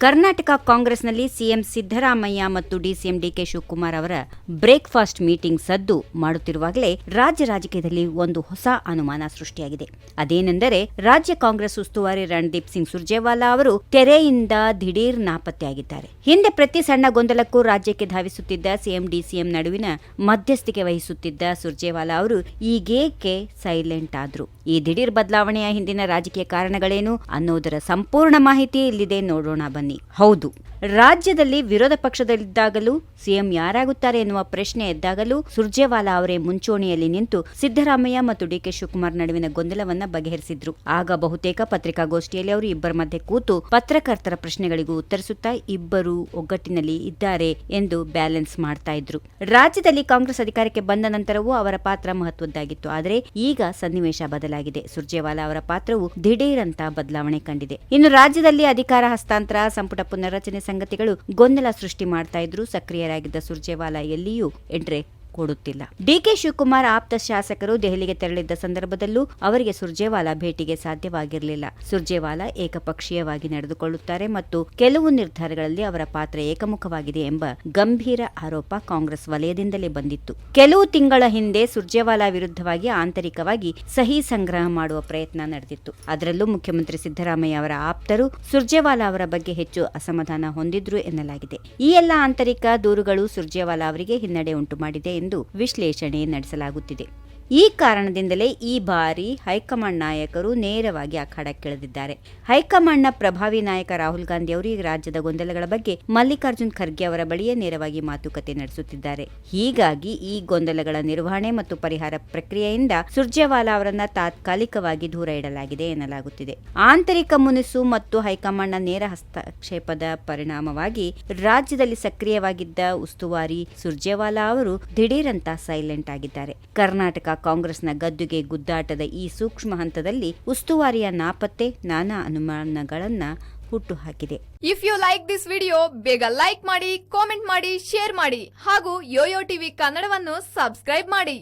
Karnataka ಕಾಂಗ್ರೆಸ್ನಲ್ಲಿ CM Siddaramaiah ಮತ್ತು DCM DK Shivakumar ಅವರ ಬ್ರೇಕ್ಫಾಸ್ಟ್ ಮೀಟಿಂಗ್ ಸದ್ದು ಮಾಡುತ್ತಿರುವಾಗಲೇ ರಾಜ್ಯ ರಾಜಕೀಯದಲ್ಲಿ ಒಂದು ಹೊಸ ಅನುಮಾನ ಸೃಷ್ಟಿಯಾಗಿದೆ. ಅದೇನೆಂದರೆ ರಾಜ್ಯ ಕಾಂಗ್ರೆಸ್ ಉಸ್ತುವಾರಿ ರಣದೀಪ್ ಸಿಂಗ್ ಸುರ್ಜೇವಾಲಾ ಅವರು ತೆರೆಯಿಂದ ದಿಢೀರ್ ನಾಪತ್ತೆಯಾಗಿದ್ದಾರೆ. ಹಿಂದೆ ಪ್ರತಿ ಸಣ್ಣ ಗೊಂದಲಕ್ಕೂ ರಾಜ್ಯಕ್ಕೆ ಧಾವಿಸುತ್ತಿದ್ದ ಸಿಎಂ, ಡಿಸಿಎಂ ನಡುವಿನ ಮಧ್ಯಸ್ಥಿಕೆ ವಹಿಸುತ್ತಿದ್ದ ಸುರ್ಜೇವಾಲಾ ಅವರು ಈಗೇಕೆ ಸೈಲೆಂಟ್ ಆದ್ರು? ಈ ದಿಢೀರ್ ಬದಲಾವಣೆಯ ಹಿಂದಿನ ರಾಜಕೀಯ ಕಾರಣಗಳೇನು ಅನ್ನೋದರ ಸಂಪೂರ್ಣ ಮಾಹಿತಿ ಇಲ್ಲಿದೆ. ನೋಡೋಣ ಹೌದು. ರಾಜ್ಯದಲ್ಲಿ ವಿರೋಧ ಪಕ್ಷದಲ್ಲಿದ್ದಾಗಲೂ ಸಿಎಂ ಯಾರಾಗುತ್ತಾರೆ ಎನ್ನುವ ಪ್ರಶ್ನೆ ಎದ್ದಾಗಲೂ ಸುರ್ಜೇವಾಲಾ ಅವರೇ ಮುಂಚೂಣಿಯಲ್ಲಿ ನಿಂತು ಸಿದ್ದರಾಮಯ್ಯ ಮತ್ತು ಡಿಕೆ ಶಿವಕುಮಾರ್ ನಡುವಿನ ಗೊಂದಲವನ್ನ ಬಗೆಹರಿಸಿದ್ರು. ಆಗ ಬಹುತೇಕ ಪತ್ರಿಕಾಗೋಷ್ಠಿಯಲ್ಲಿ ಅವರು ಇಬ್ಬರ ಮಧ್ಯೆ ಕೂತು ಪತ್ರಕರ್ತರ ಪ್ರಶ್ನೆಗಳಿಗೂ ಉತ್ತರಿಸುತ್ತಾ ಇಬ್ಬರು ಒಗ್ಗಟ್ಟಿನಲ್ಲಿ ಇದ್ದಾರೆ ಎಂದು ಬ್ಯಾಲೆನ್ಸ್ ಮಾಡ್ತಾ ಇದ್ರು. ರಾಜ್ಯದಲ್ಲಿ ಕಾಂಗ್ರೆಸ್ ಅಧಿಕಾರಕ್ಕೆ ಬಂದ ನಂತರವೂ ಅವರ ಪಾತ್ರ ಮಹತ್ವದ್ದಾಗಿತ್ತು. ಆದರೆ ಈಗ ಸನ್ನಿವೇಶ ಬದಲಾಗಿದೆ. ಸುರ್ಜೇವಾಲಾ ಅವರ ಪಾತ್ರವು ದಿಢೀರಂತ ಬದಲಾವಣೆ ಕಂಡಿದೆ. ಇನ್ನು ರಾಜ್ಯದಲ್ಲಿ ಅಧಿಕಾರ ಹಸ್ತಾಂತರ ಸಂಪುಟ ಪುನರ್ರಚನೆ ಸಂಗತಿಗಳು ಗೊಂದಲ ಸೃಷ್ಟಿ ಮಾಡ್ತಾ ಇದ್ರು ಸಕ್ರಿಯರಾಗಿದ್ದ ಸುರ್ಜೇವಾಲಾ ಎಲ್ಲಿಯೂ ಎಂಟ್ರೆ ಕೊಡುತ್ತಿಲ್ಲ. ಡಿಕೆ ಶಿವಕುಮಾರ್ ಆಪ್ತ ಶಾಸಕರು ದೆಹಲಿಗೆ ತೆರಳಿದ್ದ ಸಂದರ್ಭದಲ್ಲೂ ಅವರಿಗೆ ಸುರ್ಜೇವಾಲಾ ಭೇಟಿಗೆ ಸಾಧ್ಯವಾಗಿರಲಿಲ್ಲ. ಸುರ್ಜೇವಾಲಾ ಏಕಪಕ್ಷೀಯವಾಗಿ ನಡೆದುಕೊಳ್ಳುತ್ತಾರೆ ಮತ್ತು ಕೆಲವು ನಿರ್ಧಾರಗಳಲ್ಲಿ ಅವರ ಪಾತ್ರ ಏಕಮುಖವಾಗಿದೆ ಎಂಬ ಗಂಭೀರ ಆರೋಪ ಕಾಂಗ್ರೆಸ್ ವಲಯದಿಂದಲೇ ಬಂದಿತ್ತು. ಕೆಲವು ತಿಂಗಳ ಹಿಂದೆ ಸುರ್ಜೇವಾಲಾ ವಿರುದ್ಧವಾಗಿ ಆಂತರಿಕವಾಗಿ ಸಹಿ ಸಂಗ್ರಹ ಮಾಡುವ ಪ್ರಯತ್ನ ನಡೆದಿತ್ತು. ಅದರಲ್ಲೂ ಮುಖ್ಯಮಂತ್ರಿ ಸಿದ್ದರಾಮಯ್ಯ ಅವರ ಆಪ್ತರು ಸುರ್ಜೇವಾಲಾ ಅವರ ಬಗ್ಗೆ ಹೆಚ್ಚು ಅಸಮಾಧಾನ ಹೊಂದಿದ್ರು ಎನ್ನಲಾಗಿದೆ. ಈ ಎಲ್ಲ ಆಂತರಿಕ ದೂರುಗಳು ಸುರ್ಜೇವಾಲಾ ಅವರಿಗೆ ಹಿನ್ನಡೆ ಉಂಟು ಮಾಡಿದೆ ಎಂದು ವಿಶ್ಲೇಷಣೆ ನಡೆಸಲಾಗುತ್ತಿದೆ. ಈ ಕಾರಣದಿಂದಲೇ ಈ ಬಾರಿ ಹೈಕಮಾಂಡ್ ನಾಯಕರು ನೇರವಾಗಿ ಅಖಾಡಕ್ಕಿಳಿದಿದ್ದಾರೆ ಹೈಕಮಾಂಡ್ನ ಪ್ರಭಾವಿ ನಾಯಕ ರಾಹುಲ್ ಗಾಂಧಿ ಅವರು ಈ ರಾಜ್ಯದ ಗೊಂದಲಗಳ ಬಗ್ಗೆ ಮಲ್ಲಿಕಾರ್ಜುನ್ ಖರ್ಗೆ ಅವರ ಬಳಿಯೇ ನೇರವಾಗಿ ಮಾತುಕತೆ ನಡೆಸುತ್ತಿದ್ದಾರೆ. ಹೀಗಾಗಿ ಈ ಗೊಂದಲಗಳ ನಿರ್ವಹಣೆ ಮತ್ತು ಪರಿಹಾರ ಪ್ರಕ್ರಿಯೆಯಿಂದ ಸುರ್ಜೇವಾಲಾ ಅವರನ್ನ ತಾತ್ಕಾಲಿಕವಾಗಿ ದೂರ ಇಡಲಾಗಿದೆ ಎನ್ನಲಾಗುತ್ತಿದೆ. ಆಂತರಿಕ ಮುನಿಸು ಮತ್ತು ಹೈಕಮಾಂಡ್ನ ನೇರ ಹಸ್ತಕ್ಷೇಪದ ಪರಿಣಾಮವಾಗಿ ರಾಜ್ಯದಲ್ಲಿ ಸಕ್ರಿಯವಾಗಿದ್ದ ಉಸ್ತುವಾರಿ ಸುರ್ಜೇವಾಲಾ ಅವರು ದಿಢೀರಂತ ಸೈಲೆಂಟ್ ಆಗಿದ್ದಾರೆ. ಕರ್ನಾಟಕ ಕಾಂಗ್ರೆಸ್ನ ಗದ್ದುಗೆ ಗುದ್ದಾಟದ ಈ ಸೂಕ್ಷ್ಮ ಹಂತದಲ್ಲಿ ಉಸ್ತುವಾರಿಯ ನಾಪತ್ತೆ ನಾನಾ ಅನುಮಾನಗಳನ್ನ ಹುಟ್ಟುಹಾಕಿದೆ. If you like this video ಬೇಗ ಲೈಕ್ ಮಾಡಿ ಕಾಮೆಂಟ್ ಮಾಡಿ ಶೇರ್ ಮಾಡಿ ಹಾಗೂ ಯೋಯೋ ಟಿವಿ ಕನ್ನಡವನ್ನು ಸಬ್ಸ್ಕ್ರೈಬ್ ಮಾಡಿ.